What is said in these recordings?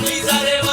Luiz Areu.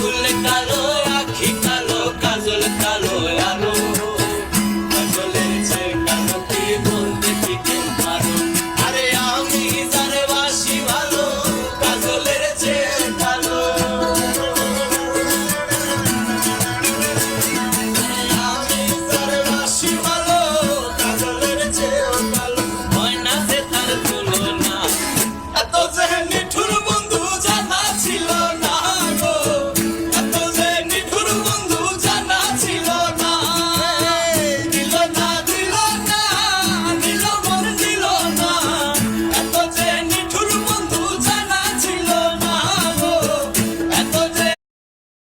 চুল কালো আখি কালো কাজল